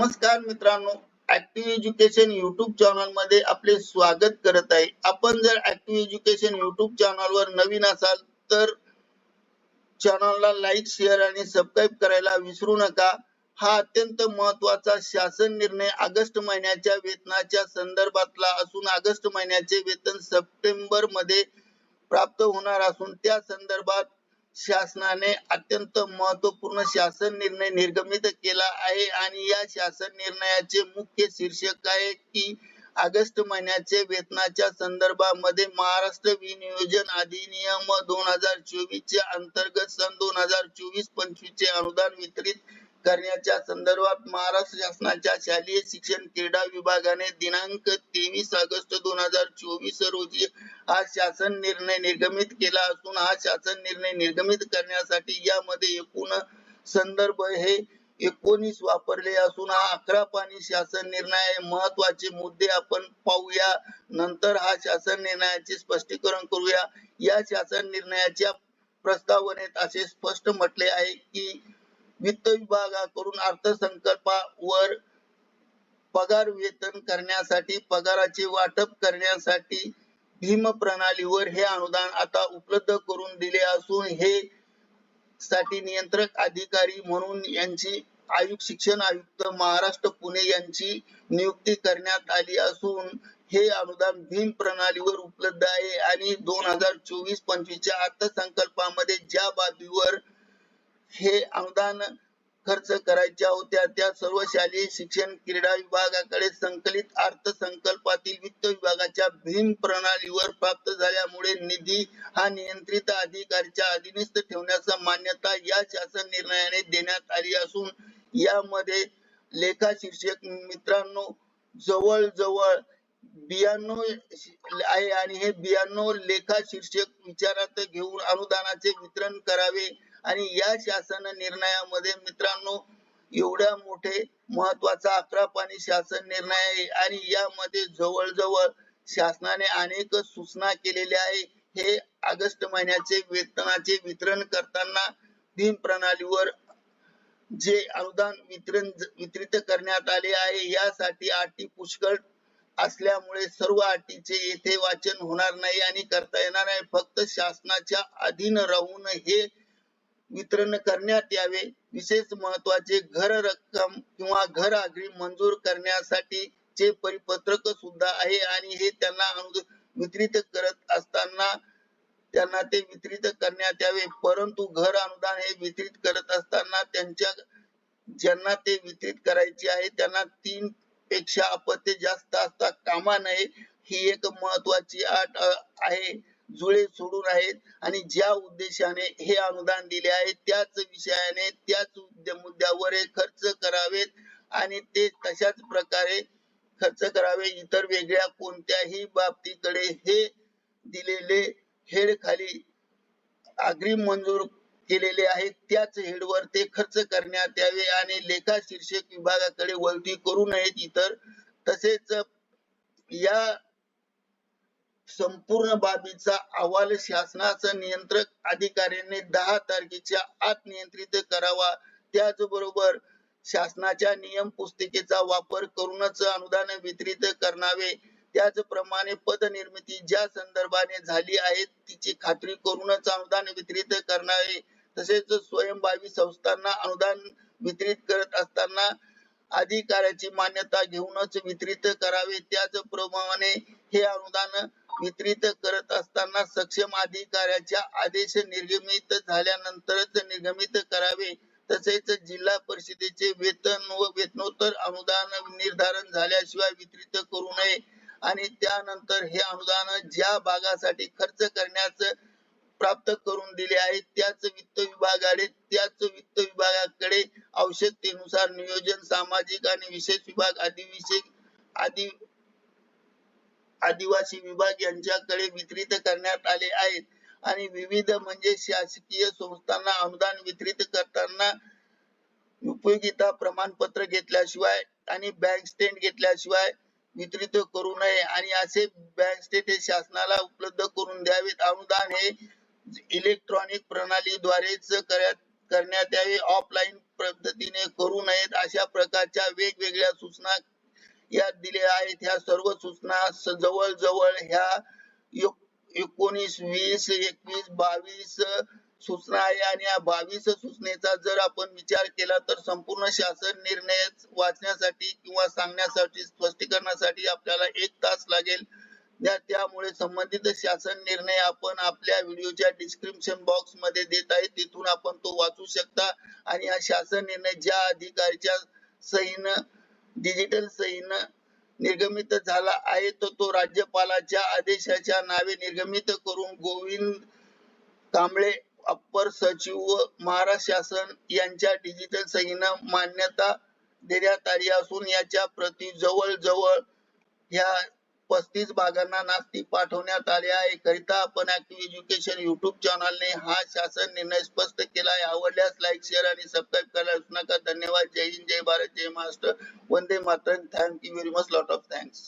नमस्कार मित्रांनो active education YouTube चॅनलमध्ये आपले स्वागत करत आहे. आपण जर ऍक्टिव्ह एज्युकेशन युट्यूब चॅनल वर नवीन असाल तर चॅनलला लाईक शेअर आणि सबस्क्राईब करायला विसरू नका. हा अत्यंत महत्त्वाचा शासन निर्णय ऑगस्ट महिन्याच्या वेतनाच्या संदर्भातला असून ऑगस्ट महिन्याचे वेतन सप्टेंबरमध्ये प्राप्त होणार असून त्या संदर्भात शासनाने अत्यंत महत्त्वपूर्ण शासन निर्णय निर्गमित केला आहे आणि या शासन निर्णयाचे मुख्य शीर्षक आहे की ऑगस्ट महिन्याचे वेतनाच्या संदर्भामध्ये महाराष्ट्र विनियोजन अधिनियम दोन हजार चोवीस च्या अंतर्गत सन दोन हजार चोवीस पंचवीस चे अनुदान वितरित करण्याच्या संदर्भात महाराष्ट्र शासनाच्या शालेय शिक्षण क्रीडा विभागाने दिनांक तेवीस ऑगस्ट दोन हजार चोवीस रोजी हा शासन निर्णय निर्गमित केला असून हा शासन निर्णय निर्गमित करण्यासाठी यामध्ये एकूण संदर्भ हे एकोणीस वापरले असून हा अकरा पाणी शासन निर्णय महत्त्वाचे मुद्दे आपण पाहूया. नंतर हा शासन निर्णयाचे स्पष्टीकरण करूया. या शासन निर्णयाच्या प्रस्तावनेत असे स्पष्ट म्हटले आहे की वित्त विभागाकडून अर्थसंकल्पावर पगार वेतन करण्यासाठी पगाराचे वाटप करण्यासाठी भीम प्रणालीवर हे अनुदान आता उपलब्ध करून दिले असून हे साठी नियंत्रक अधिकारी म्हणून यांची आयुक्त शिक्षण आयुक्त महाराष्ट्र पुणे यांची नियुक्ती करण्यात आली असून हे अनुदान भीम प्रणालीवर उपलब्ध आहे. आणि दोन हजार चोवीस पंचवीसच्या अर्थसंकल्पामध्ये ज्या बाबीवर हे अनुदान खर्च करायच्या होत्या त्या सर्व शालेय शिक्षण क्रीडा विभागाकडे संकलित अर्थसंकल्पातील वित्त विभागाच्या भीम प्रणालीवर प्राप्त झाल्यामुळे निधी हा नियंत्रित अधिकारीच्या अधीनस्थ ठेवण्याचा मान्यता या शासन निर्णयाने देण्यात आली असून यामध्ये लेखा शीर्षक मित्रांनो जवळ जवळ ब्याण्णव आहे आणि हे बियाण्णव लेखा शीर्षक विचारात घेऊन अनुदानाचे वितरण करावे. आणि या शासन निर्णयामध्ये मित्रांनो एवढ्या मोठे महत्त्वाचा अकरा पाणी शासन निर्णय आहे आणि यामध्ये जवळजवळ शासनाने अनेक सूचना केलेल्या आहे. हे ऑगस्ट महिन्याचे वेतनाचे वितरण करताना दिन प्रणालीवर जे अनुदान वितरण वितरित करण्यात आले आहे यासाठी अटी पुष्कळ असल्यामुळे सर्व अटीचे येथे वाचन होणार नाही आणि करता येणार नाही. फक्त शासनाच्या अधीन राहून हे वितरण करण्यात यावे. विशेष महत्त्वाचे घर रक्कम किंवा घर आगरी मंजूर करण्यासाठी चे परिपत्रक सुद्धा आहे आणि हे त्यांना वितरित करत असताना त्यांना ते वितरित करण्यात यावे. परंतु घर अनुदान हे वितरित करत असताना त्यांच्या ज्यांना ते वितरित करायचे आहे त्यांना तीन पेक्षा अपत्य जास्त असता कामा नये ही एक महत्वाची अट आहे. जुळे सोडून आहेत. आणि ज्या उद्देशाने हे अनुदान दिले आहे त्याच विषयाने त्याच मुद्द्यावर हे खर्च करावेत. आणि ते तशाच प्रकारे खर्च करावे इतर वेगळ्या कोणत्याही बाबतीकडे हे दिलेले हेड खाली अग्रिम मंजूर केलेले आहेत. त्याच हेडवर ते खर्च करण्यात यावे आणि लेखा शीर्षक विभागाकडे वळती करू नयेत इतर. तसेच या संपूर्ण बाबीचा अहवाल शासनाचा नियंत्रक अधिकाऱ्यांनी दहा तारखेच्या आत नियंत्रित करावा. त्याचबरोबर शासनाच्या नियम पुस्तिकेचा वापर करूनच अनुदान वितरित करणावे. त्याचप्रमाणे पदनिर्मिती ज्या संदर्भाने झाली आहे तिची खात्री करूनच अनुदान वितरित करणावे. तसेच स्वयंभावी संस्थांना अनुदान वितरित करत असताना अधिकाऱ्याची मान्यता घेऊनच वितरित करावे. त्याचप्रमाणे हे अनुदान वितरित करत असताना सक्षम अधिकाऱ्याच्या आदेश निर्गमित झाल्यानंतरच निर्गमित करावे तसेच जिल्हा परिषदेचे वेतन व वेतनोत्तर अनुदान निर्धारण झाल्याशिवाय वितरित करू नये आणि त्यानंतर हे अनुदान ज्या भागासाठी खर्च करण्यास प्राप्त करून दिले आहे त्याच वित्त विभागाने त्याच वित्त विभागाकडे आवश्यकतेनुसार नियोजन सामाजिक आणि विशेष विभाग आदी विशेष आदी आदिवासी विभाग यांच्याकडे वितरित करण्यात आले आहेत. आणि विविध म्हणजे शासकीय संस्थांना अनुदान वितरित करताना उपयोगिता प्रमाणपत्र घेतल्याशिवाय आणि बँक स्टेट घेतल्याशिवाय वितरित करू नये. आणि असे बँक स्टेट हे शासनाला उपलब्ध करून द्यावेत. अनुदान हे इलेक्ट्रॉनिक प्रणालीद्वारेच करण्यात यावे. ऑफलाईन पद्धतीने करू नयेत. अशा प्रकारच्या वेगवेगळ्या सूचना यात दिल्या आहेत. ह्या सर्व सूचना जवळ जवळ ह्या एकोणीस वीस एकवीस बावीस सूचना आहे. आणि या बावीस सूचनेचा जर आपण विचार केला तर संपूर्ण शासन निर्णय वाचण्यासाठी किंवा सांगण्यासाठी स्पष्टीकरणासाठी आपल्याला एक तास लागेल. त्यामुळे संबंधित शासन निर्णय आपण आपल्या व्हिडिओच्या डिस्क्रिप्शन बॉक्समध्ये देत आहे. तिथून आपण तो वाचू शकता. आणि हा शासन निर्णय ज्या अधिकाऱ्याच्या सहीनं डिजिटल सहीनं निर्गमित झाला आहे. तर तो राज्यपालाच्या आदेशाच्या नावे निर्गमित करून गोविंद कांबळे अप्पर सचिव व महाराष्ट्र शासन यांच्या डिजिटल सहीनं मान्यता देण्यात आली असून याच्या प्रती जवळ जवळ या पस्तीस भागांना नास्ती पाठवण्यात आले आहे. करिता आपण ऍक्टिव्ह एज्युकेशन युट्यूब चॅनलने हा शासन निर्णय स्पष्ट केला आहे. आवडल्यास लाईक शेअर आणि सबस्क्राईब करायला विसरू नका. धन्यवाद. जय हिंद जय भारत जय Maharashtra. Vande Mataram. Thank you very much lot of thanks